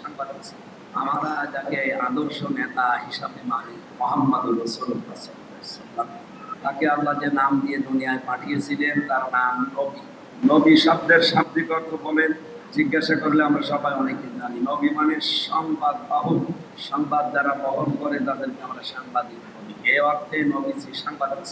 সাংবাদিক আমরা যাকে আদর্শ নেতা হিসাবে মানি মোহাম্মদ রসুল্লাহ তাকে আল্লাহ যে নাম দিয়ে দুনিয়ায় পাঠিয়েছিলেন, তার নাম নবী। নবী শব্দের শাব্দিক অর্থ বলেন, জিজ্ঞাসা করলে আমরা সবাই অনেকে জানি। নবী মানে সংবাদ বাহক। সংবাদ যারা বহন করে, তাদেরকে আমরা সাংবাদিক বলি। এ অর্থে নবীজি সাংবাদিক।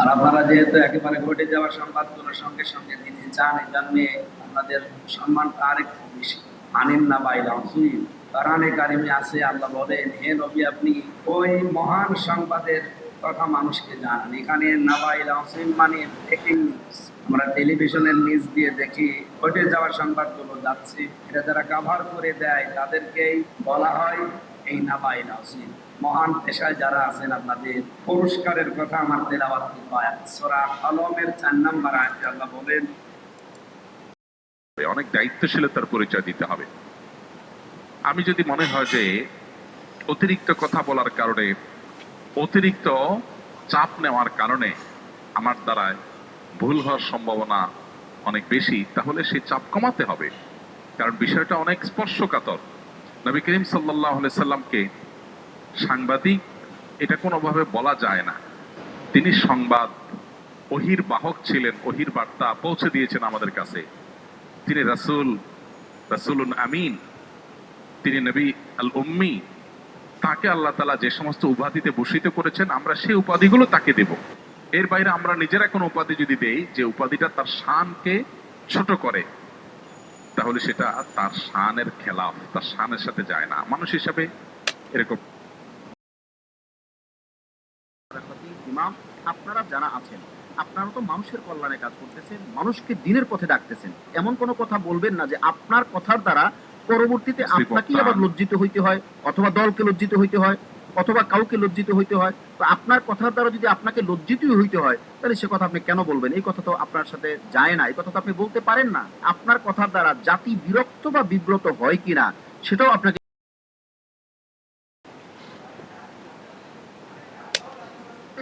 আর আপনারা যেহেতু একেবারে ঘটে যাওয়া সংবাদগুলো সঙ্গে সঙ্গে দিতে চান এই জন্যে আপনাদের সম্মানটা আরেকটু বেশি। আনেন না বাইলাম সুই কোরআনে কারিমে আছে, আল্লাহ বলেন, হে নবী, আপনি ওই মহান সংবাদের কথা মানুষকে জানান। এখানে নাবাইল আসিম মানে ব্রেকিং আমরা টেলিভিশনের নিউজ দিয়ে দেখি, ঘটে যাওয়া সংবাদগুলো যাচ্ছে। এটা যারা কাভার করে দেয়, তাদেরকেই বলা হয় এই নাবাইল আসিম মহান পেশায় যারা আছেন, আপনাদের পুরস্কারের কথা আমার আয়াত সূরা কলমের চার নাম্বার আয়াতে আল্লাহ বলেন অনেক দায়িত্বশীলতার পরিচয় দিতে হবে। আমি যদি মনে হয় যে অতিরিক্ত কথা বলার কারণে, অতিরিক্ত চাপ নেওয়ার কারণে আমার দ্বারায় ভুল হওয়ার সম্ভাবনা অনেক বেশি, তাহলে সেই চাপ কমাতে হবে। কারণ বিষয়টা অনেক স্পর্শকাতর। নবী করিম সাল্লাহ সাল্লামকে সাংবাদিক এটা কোনোভাবে বলা যায় না। তিনি সংবাদ ওহির বাহক ছিলেন ওহির বার্তা পৌঁছে দিয়েছেন আমাদের কাছে। তিনি রাসুল, রাসুলুন আমিন, তিনি নবী আল উম্মি তাকে আল্লাহ তালা যে সমস্ত উপাধিতে ভূষিত করেছেন, আমরা সেই উপাধিগুলো তাকে দেব। এর বাইরে আমরা নিজেরা কোনো উপাধি যদি দেই, যে উপাধিটা তার শানকে ছোট করে, তাহলে সেটা তার শানের খেলাফ, তার শানের সাথে যায় না। মানুষ হিসাবে এরকম। আপনারা যারা আছেন আপনারা তো মানুষের কল্যাণে কাজ করতেছেন মানুষকে দিনের পথে ডাকতেছেন। এমন কোনো কথা বলবেন না যে আপনার কথার দ্বারা পরবর্তীতে আপনাকে আবার লজ্জিত হইতে হয় অথবা দলকে লজ্জিত হইতে হয় অথবা কাউকে লজ্জিত হইতে হয়। তো আপনার কথার দ্বারা যদি আপনাকে লজ্জিতই হইতে হয় তাহলে সে কথা আপনি কেন বলবেন? এই কথা তো আপনার সাথে যায় না। এই কথা তো আপনি বলতে পারেন না। আপনার কথার দ্বারা জাতি বিরক্ত বা বিব্রত হয় কিনা সেটাও আপনাকে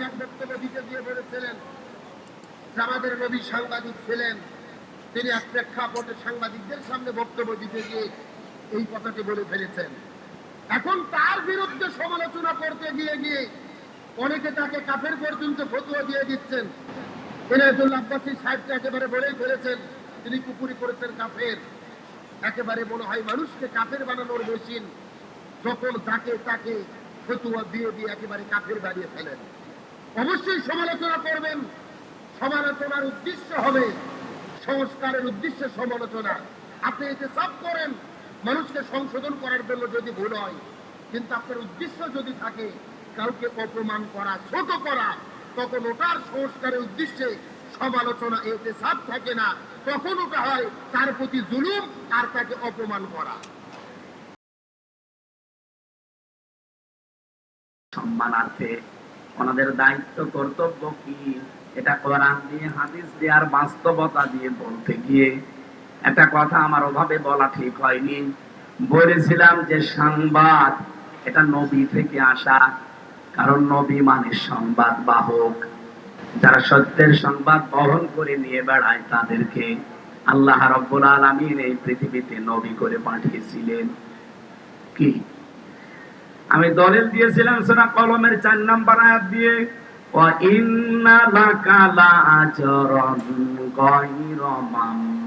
এক বক্তব্য দিতে গিয়ে বলেছিলেন যে আমাদের নবী সাংবাদিক ছিলেন। তিনি এক প্রেক্ষাপটে সাংবাদিকদের সামনে বক্তব্য দিতে গিয়ে এই কথাটি বলে ফেলেছেন। এখন তার বিরুদ্ধে সমালোচনা করতে গিয়ে গিয়ে অনেকে তাকে কাফের পর্যন্ত ফতুয়া দিয়ে দিচ্ছেন। এনায়তুল আব্বাসী সাহেবকে একেবারে বলেই ফেলেছেন, তিনি কুপুরি করেছেন কাফের। একেবারে মনে হয় মানুষকে কাফের বানানোর মেশিন যখন যাকে তাকে ফতুয়া দিয়ে দিয়ে একেবারে কাফের বানিয়ে ফেলেন। অবশ্যই সমালোচনা করবেন সমালোচনার উদ্দেশ্য হবে সংস্কারের উদ্দেশ্যে সমালোচনা। আপনি এতে সাপ করেন, মানুষকে সংশোধন করার জন্য যদি ভুল হয়, কিন্তু আপনার উদ্দেশ্য যদি থাকে, কাউকে অপমান করা, ছোট করা, তখন ওটার সংস্কারের উদ্দেশ্যে সমালোচনা, এতে সাপ থাকে না। তখন ওটা হয় তার প্রতি জুলুম, আর তাকে অপমান করা। সম্মানার্থে ওনাদের দায়িত্ব, কর্তব্য কি? এটা কোরআন দিয়ে, হাদিস দিয়ে আর বাস্তবতা দিয়ে বলতে গিয়ে একটা কথা আমার ওভাবে বলা ঠিক হয়নি। বলেছিলাম যে সংবাদ, এটা নবী থেকে আসা। কারণ নবী মানে সংবাদ বাহক। যারা সত্যের সংবাদ বহন করে নিয়ে বেড়ায় তাদেরকে আল্লাহ রব্বুল আলমিন এই পৃথিবীতে নবী করে পাঠিয়েছিলেন। কি? আমি দলিল দিয়েছিলাম সোনা কলমের চার নাম্বার আয়াত দিয়ে। লাকা লাআজরান গায়রা মামনুন